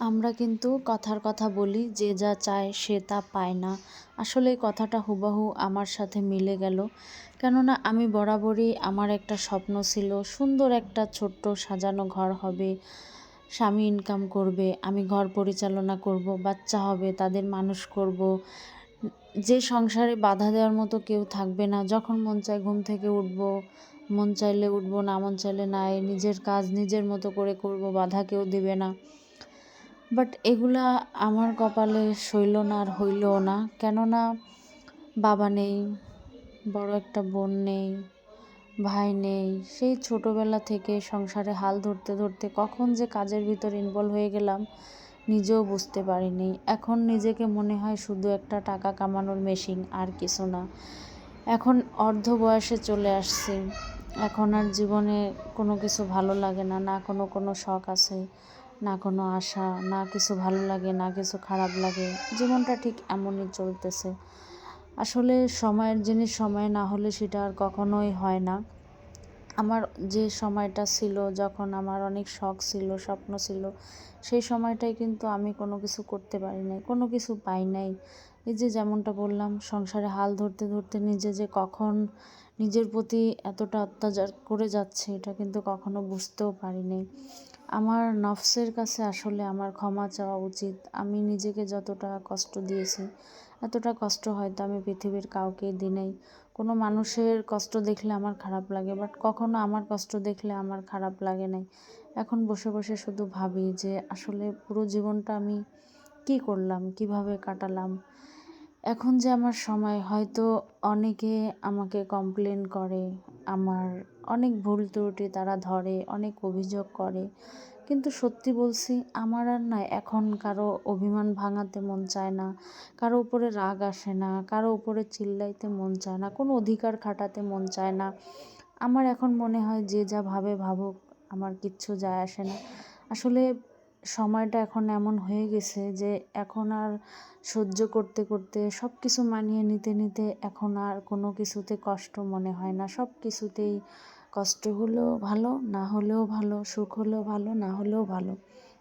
আমরা কিন্তু কথার কথা বলি, যে যা চায় সে তা পায় না। আসলে কথাটা হুবাহু আমার সাথে মিলে গেল। কেননা আমি বরাবরই আমার একটা স্বপ্ন ছিল, সুন্দর একটা ছোট্ট সাজানো ঘর হবে, স্বামী ইনকাম করবে, আমি ঘর পরিচালনা করব, বাচ্চা হবে, তাদের মানুষ করব। যে সংসারে বাধা দেওয়ার মতো কেউ থাকবে না। যখন মন চায় ঘুম থেকে উঠবো, মন চাইলে উঠবো না, মন চাইলে নাই, নিজের কাজ নিজের মতো করে করব, বাধা কেউ দেবে না। বাট এগুলা আমার কপালে সইল না আর হইলও না। কেননা বাবা নেই, বড় একটা বোন নেই, ভাই নেই। সেই ছোটোবেলা থেকে সংসারে হাল ধরতে ধরতে কখন যে কাজের ভিতর ইনভলভ হয়ে গেলাম নিজেও বুঝতে পারিনি। এখন নিজেকে মনে হয় শুধু একটা টাকা কামানোর মেশিন আর কিছু না। এখন অর্ধ বয়সে চলে আসছি। এখন আর জীবনে কোনো কিছু ভালো লাগে না না কোনো কোনো শখ আছে। না কোনো আশা, না কিছু ভালো লাগে, না কিছু খারাপ লাগে, জীবনটা ঠিক এমনই চলতেছে। আসলে সময়ের জিনিস সময় না হলে সেটা আর কখনোই হয় না। আমার যে সময়টা ছিল, যখন আমার অনেক শখ ছিল, স্বপ্ন ছিল, সেই সময়টাই কিন্তু আমি কোনো কিছু করতে পারি নাই, কোনো কিছু পাই নাই। এই যে যেমনটা বললাম, সংসারে হাল ধরতে ধরতে নিজে যে কখন নিজের প্রতি এতটা অত্যাচার করে যাচ্ছে, এটা কিন্তু কখনো বুঝতেও পারিনি আমার নফসের কাছে আসলে আমার ক্ষমা চাওয়া উচিত। আমি নিজেকে যতটা কষ্ট দিয়েছি, এতটা কষ্ট হয়তো আমি পৃথিবীর কাউকে দিই নাই কোনো মানুষের কষ্ট দেখলে আমার খারাপ লাগে বাট কখনো আমার কষ্ট দেখলে আমার খারাপ লাগে নাই। এখন বসে বসে শুধু ভাবি যে আসলে পুরো জীবনটা আমি কি করলাম, কীভাবে কাটালাম। এখন যে আমার সময়, হয়তো অনেকে আমাকে কমপ্লেন করে আমার অনেক ভুল ত্রুটি তারা ধরে, অনেক অভিযোগ করে। কিন্তু সত্যি বলছি, আমার আর না এখন কারও অভিমান ভাঙাতে মন চায় না, কারও উপরে রাগ আসে না, কারও উপরে চিল্লাইতে মন চায় না, কোনো অধিকার খাটাতে মন চায় না। আমার এখন মনে হয় যে যা ভাবে ভাবুক, আমার কিচ্ছু যায় আসে না। আসলে সময়টা এখন এমন হয়ে গেছে যে এখন আর সহ্য করতে করতে সব কিছু মানিয়ে নিতে নিতে এখন আর কোনো কিছুতে কষ্ট মনে হয় না। সব কিছুতেই কষ্ট হলেও ভালো, না হলেও ভালো, সুখ হলেও ভালো, না হলেও ভালো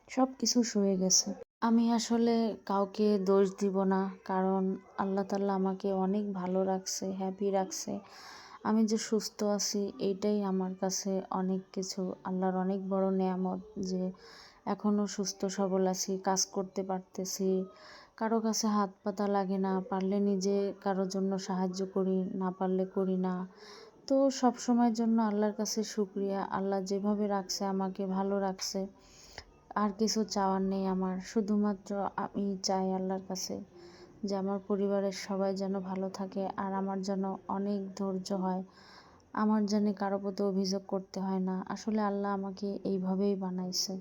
সব কিছু সয়ে গেছে। আমি আসলে কাউকে দোষ দিব না, কারণ আল্লাহ তাল্লাহ আমাকে অনেক ভালো রাখছে হ্যাপি রাখছে। আমি যে সুস্থ আছি, এইটাই আমার কাছে অনেক কিছু, আল্লাহর অনেক বড় নেয়ামত যে এখনও সুস্থ, সবল আছি, কাজ করতে পারতেছি। কারও কাছে হাত পাতা লাগে না, পারলে নিজে কারোর জন্য সাহায্য করি, না পারলে করি না। তো সব সময়ের জন্য আল্লাহর কাছে শুক্রিয়া। আল্লাহ যেভাবে রাখছে, আমাকে ভালো রাখছে। আর কিছু চাওয়ার নেই আমার। শুধুমাত্র আমি চাই আল্লাহর কাছে যে আমার পরিবারের সবাই যেন ভালো থাকে আর আমার যেন অনেক ধৈর্য হয়। আমার যেন কারও প্রতি অভিযোগ করতে হয় না। আসলে আল্লাহ আমাকে এইভাবেই বানাইছে।